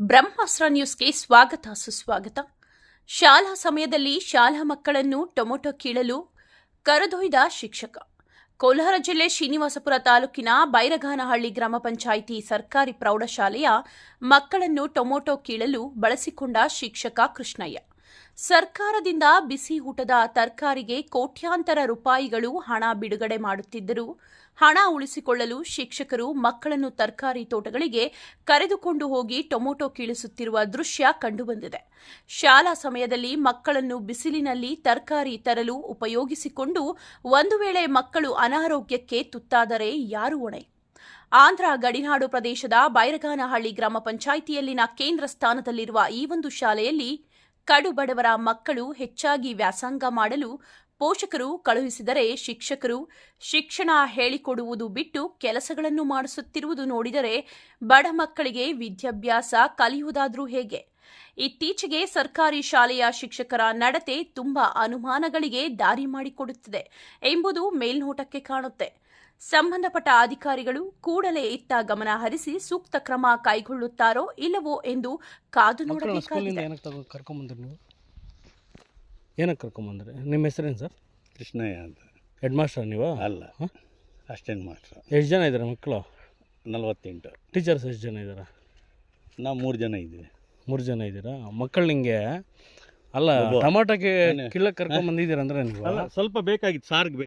ಬ್ರಹ್ಮಾಸ್ತ್ರ ನ್ಯೂಸ್ಗೆ ಸ್ವಾಗತ, ಸುಸ್ವಾಗತ. ಶಾಲಾ ಸಮಯದಲ್ಲಿ ಶಾಲಾ ಮಕ್ಕಳನ್ನು ಟೊಮೊಟೊ ಕೀಳಲು ಕರೆದೊಯ್ದ ಶಿಕ್ಷಕ. ಕೋಲಾರ ಜಿಲ್ಲೆ ಶ್ರೀನಿವಾಸಪುರ ತಾಲೂಕಿನ ಬೈರಗಾನಹಳ್ಳಿ ಗ್ರಾಮ ಪಂಚಾಯಿತಿ ಸರ್ಕಾರಿ ಪ್ರೌಢಶಾಲೆಯ ಮಕ್ಕಳನ್ನು ಟೊಮೊಟೊ ಕೀಳಲು ಬಳಸಿಕೊಂಡ ಶಿಕ್ಷಕ ಕೃಷ್ಣಯ್ಯ. ಸರ್ಕಾರದಿಂದ ಬಿಸಿ ಊಟದ ತರಕಾರಿಗೆ ಕೋಟ್ಯಾಂತರ ರೂಪಾಯಿಗಳು ಹಣ ಬಿಡುಗಡೆ ಮಾಡುತ್ತಿದ್ದರು. ಹಣ ಉಳಿಸಿಕೊಳ್ಳಲು ಶಿಕ್ಷಕರು ಮಕ್ಕಳನ್ನು ತರಕಾರಿ ತೋಟಗಳಿಗೆ ಕರೆದುಕೊಂಡು ಹೋಗಿ ಟೊಮೊಟೊ ಕೀಳಿಸುತ್ತಿರುವ ದೃಶ್ಯ ಕಂಡುಬಂದಿದೆ. ಶಾಲಾ ಸಮಯದಲ್ಲಿ ಮಕ್ಕಳನ್ನು ಬಿಸಿಲಿನಲ್ಲಿ ತರಕಾರಿ ತರಲು ಉಪಯೋಗಿಸಿಕೊಂಡು ಒಂದು ವೇಳೆ ಮಕ್ಕಳು ಅನಾರೋಗ್ಯಕ್ಕೆ ತುತ್ತಾದರೆ ಯಾರು ಹೊಣೆ? ಆಂಧ್ರ, ಗಡಿನಾಡು ಪ್ರದೇಶದ ಬೈರಗಾನಹಳ್ಳಿ ಗ್ರಾಮ ಪಂಚಾಯಿತಿಯಲ್ಲಿನ ಕೇಂದ್ರ ಸ್ಥಾನದಲ್ಲಿರುವ ಈ ಒಂದು ಶಾಲೆಯಲ್ಲಿ ಕಡು ಬಡವರ ಮಕ್ಕಳು ಹೆಚ್ಚಾಗಿ ವ್ಯಾಸಂಗ ಮಾಡಲು ಪೋಷಕರು ಕಳುಹಿಸಿದರೆ ಶಿಕ್ಷಕರು ಶಿಕ್ಷಣ ಹೇಳಿಕೊಡುವುದು ಬಿಟ್ಟು ಕೆಲಸಗಳನ್ನು ಮಾಡಿಸುತ್ತಿರುವುದು ನೋಡಿದರೆ ಬಡ ಮಕ್ಕಳಿಗೆ ವಿದ್ಯಾಭ್ಯಾಸ ಕಲಿಯುವುದಾದರೂ ಹೇಗೆ? ಇತ್ತೀಚೆಗೆ ಸರ್ಕಾರಿ ಶಾಲೆಯ ಶಿಕ್ಷಕರ ನಡತೆ ತುಂಬಾ ಅನುಮಾನಗಳಿಗೆ ದಾರಿ ಮಾಡಿಕೊಡುತ್ತಿದೆ ಎಂಬುದು ಮೇಲ್ನೋಟಕ್ಕೆ ಕಾಣುತ್ತೆ. ಸಂಬಂಧಪಟ್ಟ ಅಧಿಕಾರಿಗಳು ಕೂಡಲೇ ಇತ್ತ ಗಮನ ಹರಿಸಿ ಸೂಕ್ತ ಕ್ರಮ ಕೈಗೊಳ್ಳುತ್ತಾರೋ ಇಲ್ಲವೋ ಎಂದು ಕಾದು ನೋಡಬೇಕಾಗಿದೆ. ಏನಕ್ಕೆ ಕರ್ಕೊಂಬಂದ್ರಿ ನೀವು? ಏನಕ್ಕೆ ಕರ್ಕೊಂಬಂದ್ರಿ? ನಿಮ್ಮ ಹೆಸರೇನು ಸರ್? ಕೃಷ್ಣಯ್ಯ ಅಂತ. ಹೆಡ್ ಮಾಸ್ಟರ್ ನೀವು? ಅಲ್ಲ. ಹಾಂ? ಮಾಸ್ಟರ್ ಎಷ್ಟು ಜನ ಇದ್ದಾರೆ ಮಕ್ಕಳು? ನಲವತ್ತೆಂಟು. ಟೀಚರ್ಸ್ ಎಷ್ಟು ಜನ ಇದ್ದಾರೆ ನಾವು ಮೂರು ಜನ ಇದ್ದೀವಿ. ಮೂರು ಜನ ಇದ್ದೀರಾ? ಮಕ್ಕಳು ನಿಮಗೆ ಅಲ್ಲ ಟಮಾಟಕ್ಕೆ? ಕಿಲ್ಲಕ್ಕೆ ಕರ್ಕೊಂಬಂದಿದ್ದೀರ ಅಂದರೆ ನೀವು? ಅಲ್ಲ ಸ್ವಲ್ಪ ಬೇಕಾಗಿತ್ತು ಸಾರ್ಗೆ ಬೇಕು.